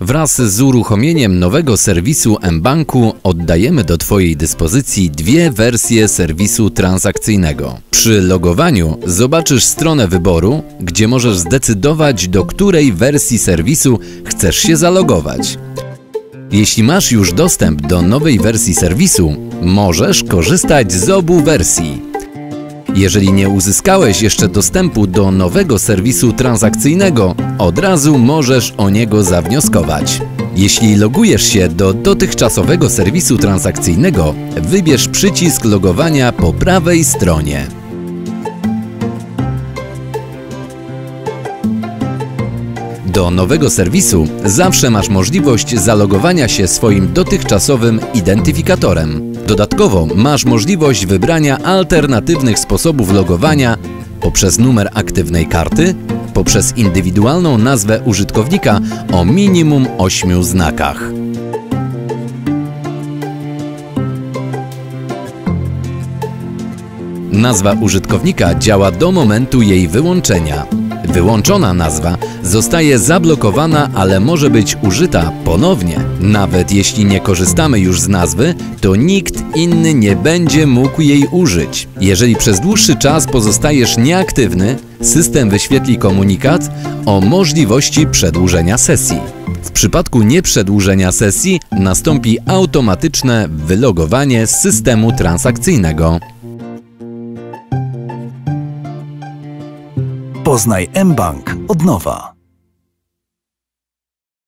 Wraz z uruchomieniem nowego serwisu mBanku oddajemy do Twojej dyspozycji dwie wersje serwisu transakcyjnego. Przy logowaniu zobaczysz stronę wyboru, gdzie możesz zdecydować, do której wersji serwisu chcesz się zalogować. Jeśli masz już dostęp do nowej wersji serwisu, możesz korzystać z obu wersji. Jeżeli nie uzyskałeś jeszcze dostępu do nowego serwisu transakcyjnego, od razu możesz o niego zawnioskować. Jeśli logujesz się do dotychczasowego serwisu transakcyjnego, wybierz przycisk logowania po prawej stronie. Do nowego serwisu zawsze masz możliwość zalogowania się swoim dotychczasowym identyfikatorem. Dodatkowo masz możliwość wybrania alternatywnych sposobów logowania poprzez numer aktywnej karty, poprzez indywidualną nazwę użytkownika o minimum 8 znakach. Nazwa użytkownika działa do momentu jej wyłączenia. Wyłączona nazwa zostaje zablokowana, ale może być użyta ponownie. Nawet jeśli nie korzystamy już z nazwy, to nikt inny nie będzie mógł jej użyć. Jeżeli przez dłuższy czas pozostajesz nieaktywny, system wyświetli komunikat o możliwości przedłużenia sesji. W przypadku nieprzedłużenia sesji nastąpi automatyczne wylogowanie z systemu transakcyjnego. Poznaj mBank od nowa.